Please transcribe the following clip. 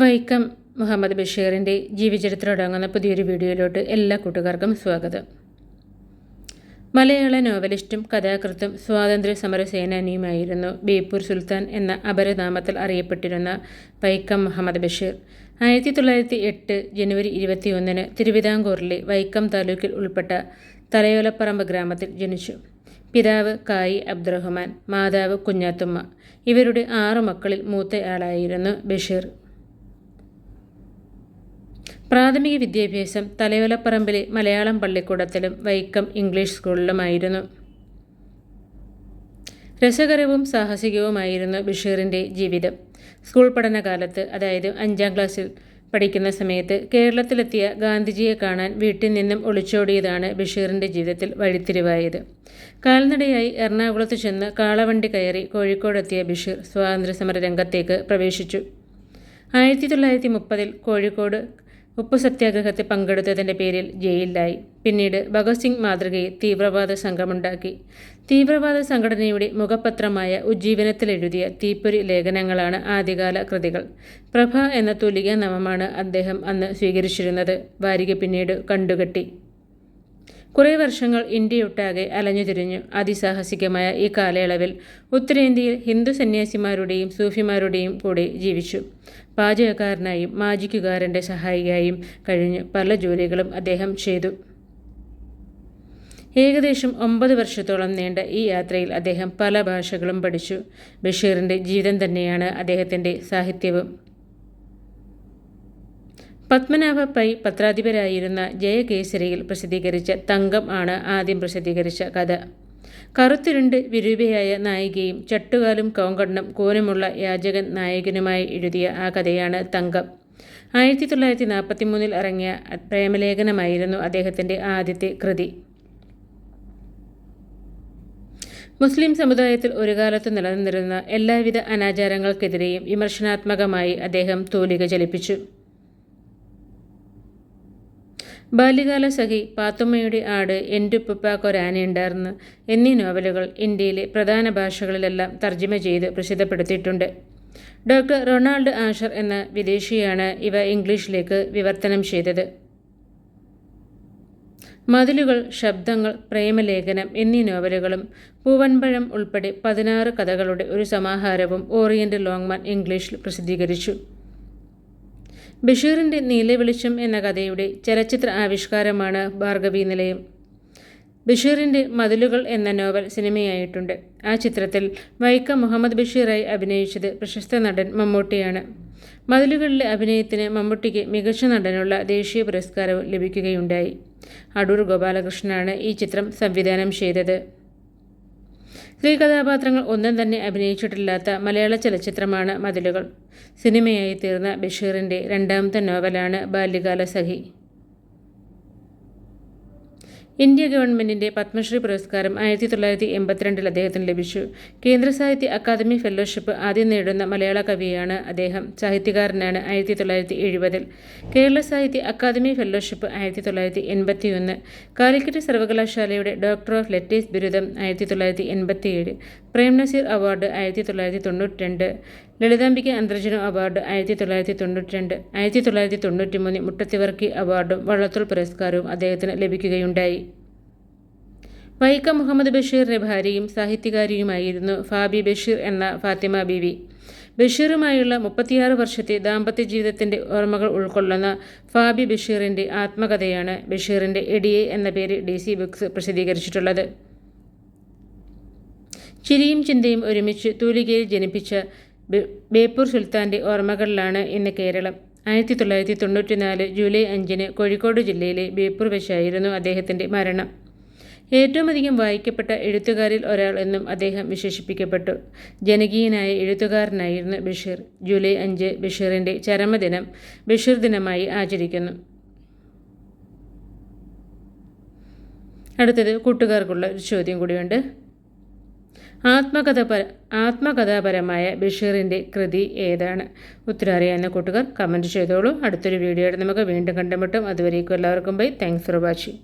വൈക്കം മുഹമ്മദ് ബഷീറിന്റെ ജീവചരിത്രം അടങ്ങുന്ന പുതിയൊരു വീഡിയോയിലോട്ട് എല്ലാ കൂട്ടുകാർക്കും സ്വാഗതം. മലയാള നോവലിസ്റ്റും കഥാകൃത്തും സ്വാതന്ത്ര്യ സമര സേനാനിയുമായിരുന്നു ബേപ്പൂർ സുൽത്താൻ എന്ന അപരനാമത്തിൽ അറിയപ്പെട്ടിരുന്ന വൈക്കം മുഹമ്മദ് ബഷീർ. ആയിരത്തി തൊള്ളായിരത്തി എട്ട് ജനുവരി ഇരുപത്തിയൊന്നിന് തിരുവിതാംകൂറിലെ വൈക്കം താലൂക്കിൽ ഉൾപ്പെട്ട തലയോലപ്പറമ്പ് ഗ്രാമത്തിൽ ജനിച്ചു. പിതാവ് കായി അബ്ദുറഹ്മാൻ മാതാവ് കുഞ്ഞാത്തുമ്മ ഇവരുടെ ആറു മക്കളിൽ മൂത്തയാളായിരുന്നു ബഷീർ. പ്രാഥമിക വിദ്യാഭ്യാസം തലയോലപ്പറമ്പിലെ മലയാളം പള്ളിക്കൂടത്തിലും വൈക്കം ഇംഗ്ലീഷ് സ്കൂളിലുമായിരുന്നു. രസകരവും സാഹസികവുമായിരുന്നു ബഷീറിന്റെ ജീവിതം. സ്കൂൾ പഠനകാലത്ത് അതായത് അഞ്ചാം ക്ലാസ്സിൽ പഠിക്കുന്ന സമയത്ത് കേരളത്തിലെത്തിയ ഗാന്ധിജിയെ കാണാൻ വീട്ടിൽ നിന്നും ഒളിച്ചോടിയതാണ് ബഷീറിന്റെ ജീവിതത്തിൽ വഴിത്തിരിവായത്. കാൽനടയായി എറണാകുളത്ത് ചെന്ന് കാളവണ്ടി കയറി കോഴിക്കോടെത്തിയ ബഷീർ സ്വാതന്ത്ര്യസമര രംഗത്തേക്ക് പ്രവേശിച്ചു. ആയിരത്തി തൊള്ളായിരത്തി മുപ്പതിൽ കോഴിക്കോട് ഉപ്പു സത്യാഗ്രഹത്തിൽ പങ്കെടുത്തതിന്റെ പേരിൽ ജയിലിലായി. പിന്നീട് ഭഗത് സിംഗ് മാതൃകയെ തീവ്രവാദ സംഘമുണ്ടാക്കി. തീവ്രവാദ സംഘടനയുടെ മുഖപത്രമായ ഉജ്ജീവനത്തിലെഴുതിയ തീപ്പൊരി ലേഖനങ്ങളാണ് ആദ്യകാല കൃതികൾ. പ്രഭ എന്ന തുലിക നാമമാണ് അദ്ദേഹം അന്ന് സ്വീകരിച്ചിരുന്നത്. വാരിക പിന്നീട് കണ്ടുകെട്ടി. കുറേ വർഷങ്ങൾ ഇന്ത്യയൊട്ടാകെ അലഞ്ഞുതിരിഞ്ഞു അതിസാഹസികമായ ഈ കാലയളവിൽ ഉത്തരേന്ത്യയിൽ ഹിന്ദു സന്യാസിമാരുടെയും സൂഫിമാരുടെയും കൂടെ ജീവിച്ചു. പാചകക്കാരനായും മാജിക്കുകാരന്റെ സഹായിയായും കഴിഞ്ഞു പല ജോലികളും അദ്ദേഹം ചെയ്തു. ഏകദേശം ഒമ്പത് വർഷത്തോളം നീണ്ട ഈ യാത്രയിൽ അദ്ദേഹം പല ഭാഷകളും പഠിച്ചു. ബഷീറിന്റെ ജീവിതം തന്നെയാണ് അദ്ദേഹത്തിന്റെ സാഹിത്യവും. പത്മനാഭ പൈ പത്രാധിപരായിരുന്ന ജയകേസരിയിൽ പ്രസിദ്ധീകരിച്ച തങ്കം ആണ് ആദ്യം പ്രസിദ്ധീകരിച്ച കഥ. കറുത്തിരുണ്ട് വിരൂപയായ നായികയും ചട്ടുകാലും കോങ്കണ്ണും കോനുമുള്ള യാചകൻ നായകനുമായി എഴുതിയ ആ കഥയാണ് തങ്കം. ആയിരത്തി തൊള്ളായിരത്തി നാൽപ്പത്തി മൂന്നിൽ ഇറങ്ങിയ പ്രേമലേഖനമായിരുന്നു അദ്ദേഹത്തിന്റെ ആദ്യത്തെ കൃതി. മുസ്ലിം സമുദായത്തിൽ ഒരു കാലത്ത് നിലനിന്നിരുന്ന എല്ലാവിധ അനാചാരങ്ങൾക്കെതിരെയും വിമർശനാത്മകമായി അദ്ദേഹം തൂലിക ചലിപ്പിച്ചു. ബാല്യകാല സഖി പാത്തുമ്മയുടെ ആട് എന്റുപ്പുപ്പാക്കൊരാനയുണ്ടായിരുന്നു എന്നീ നോവലുകൾ ഇന്ത്യയിലെ പ്രധാന ഭാഷകളിലെല്ലാം തർജമ ചെയ്ത് പ്രസിദ്ധപ്പെടുത്തിയിട്ടുണ്ട്. ഡോക്ടർ റൊണാൾഡ് ആഷർ എന്ന വിദേശിയാണ് ഇവ ഇംഗ്ലീഷിലേക്ക് വിവർത്തനം ചെയ്തത്. മതിലുകൾ ശബ്ദങ്ങൾ പ്രേമലേഖനം എന്നീ നോവലുകളും പൂവൻപഴം ഉൾപ്പെടെ പതിനാറ് കഥകളുടെ ഒരു സമാഹാരവും ഓറിയന്റ് ലോങ്മാൻ ഇംഗ്ലീഷിൽ പ്രസിദ്ധീകരിച്ചു. ബഷീറിന്റെ നീലവെളിച്ചം എന്ന കഥയുടെ ചലച്ചിത്ര ആവിഷ്കാരമാണ് ഭാർഗവി നിലയം. ബഷീറിന്റെ മതിലുകൾ എന്ന നോവൽ സിനിമയായിട്ടുണ്ട്. ആ ചിത്രത്തിൽ വൈക്കം മുഹമ്മദ് ബഷീറായി അഭിനയിച്ചത് പ്രശസ്ത നടൻ മമ്മൂട്ടിയാണ്. മതിലുകളിലെ അഭിനയത്തിന് മമ്മൂട്ടിക്ക് മികച്ച നടനുള്ള ദേശീയ പുരസ്കാരവും ലഭിക്കുകയുണ്ടായി. അടൂർ ഗോപാലകൃഷ്ണനാണ് ഈ ചിത്രം സംവിധാനം ചെയ്തത്. സ്ത്രീ കഥാപാത്രങ്ങൾ ഒന്നും തന്നെ അഭിനയിച്ചിട്ടില്ലാത്ത മലയാള ചലച്ചിത്രമാണ് മതിലുകൾ. സിനിമയായി തീർന്ന ബഷീറിന്റെ രണ്ടാമത്തെ നോവലാണ് ബാല്യകാല സഖി ഇന്ത്യ ഗവൺമെന്റിന്റെ പത്മശ്രീ പുരസ്കാരം ആയിരത്തി തൊള്ളായിരത്തി എൺപത്തിരണ്ടിൽ അദ്ദേഹത്തിന് ലഭിച്ചു. കേന്ദ്ര സാഹിത്യ അക്കാദമി ഫെലോഷിപ്പ് ആദ്യം നേടുന്ന മലയാള കവിയാണ് അദ്ദേഹം. സാഹിത്യകാരനാണ് ആയിരത്തി തൊള്ളായിരത്തി എഴുപതിൽ കേരള സാഹിത്യ അക്കാദമി ഫെലോഷിപ്പ് ആയിരത്തി തൊള്ളായിരത്തി എൺപത്തിയൊന്ന് കാലിക്കറ്റ് സർവകലാശാലയുടെ ഡോക്ടർ ഓഫ് ലെറ്റേഴ്സ് ബിരുദം ആയിരത്തി തൊള്ളായിരത്തി എൺപത്തിയേഴ് പ്രേം നസീർ അവാർഡ് ആയിരത്തി തൊള്ളായിരത്തി തൊണ്ണൂറ്റി രണ്ട് ലളിതാംബിക അന്തർജന അവാർഡ് ആയിരത്തി തൊള്ളായിരത്തി തൊണ്ണൂറ്റി രണ്ട് ആയിരത്തി തൊള്ളായിരത്തി തൊണ്ണൂറ്റി മൂന്ന് മുട്ടത്തിവർക്കി അവാർഡും വള്ളത്തോൾ പുരസ്കാരവും അദ്ദേഹത്തിന് ലഭിക്കുകയുണ്ടായി. വൈക്കം മുഹമ്മദ് ബഷീറിന്റെ ഭാര്യയും സാഹിത്യകാരിയുമായിരുന്നു ഫാബി ബഷീർ എന്ന ഫാത്തിമ ബീവി. ബഷീറുമായുള്ള മുപ്പത്തിയാറ് വർഷത്തെ ദാമ്പത്യ ജീവിതത്തിന്റെ ഓർമ്മകൾ ഉൾക്കൊള്ളുന്ന ഫാബി ബഷീറിന്റെ ആത്മകഥയാണ് ബഷീറിന്റെ എഡിയെ എന്ന പേര് ഡി സി ബുക്സ് പ്രസിദ്ധീകരിച്ചിട്ടുള്ളത്. ചിരിയും ചിന്തയും ഒരുമിച്ച് തൂലികയിൽ ജനിപ്പിച്ച ബേപ്പൂർ സുൽത്താന്റെ ഓർമ്മകളിലാണ് ഇന്ന് കേരളം. ആയിരത്തി തൊള്ളായിരത്തി തൊണ്ണൂറ്റിനാല് ജൂലൈ അഞ്ചിന് കോഴിക്കോട് ജില്ലയിലെ ബേപ്പൂർ വെച്ചായിരുന്നു അദ്ദേഹത്തിന്റെ മരണം. ഏറ്റവും അധികം വായിക്കപ്പെട്ട എഴുത്തുകാരിൽ ഒരാൾ എന്നും അദ്ദേഹം വിശേഷിപ്പിക്കപ്പെട്ടു. ജനകീയനായ എഴുത്തുകാരനായിരുന്നു ബഷീർ. ജൂലൈ അഞ്ച് ബഷീറിന്റെ ചരമദിനം ബഷീർ ദിനമായി ആചരിക്കുന്നു. അടുത്തത് കൂട്ടുകാർക്കുള്ള ഒരു ചോദ്യം കൂടിയുണ്ട്. ആത്മകഥ ആത്മകഥാപരമായ ബഷീറിന്റെ കൃതി ഏതാണ്? ഉത്തരം അറിയാവുന്ന കൂട്ടുകാർ കമന്റ് ചെയ്തോളൂ. അടുത്തൊരു വീഡിയോയുടെ നമുക്ക് വീണ്ടും കണ്ടുമുട്ടും. അതുവരേക്കും എല്ലാവർക്കും ബൈ താങ്ക്സ് ഫോർ വാച്ചിങ്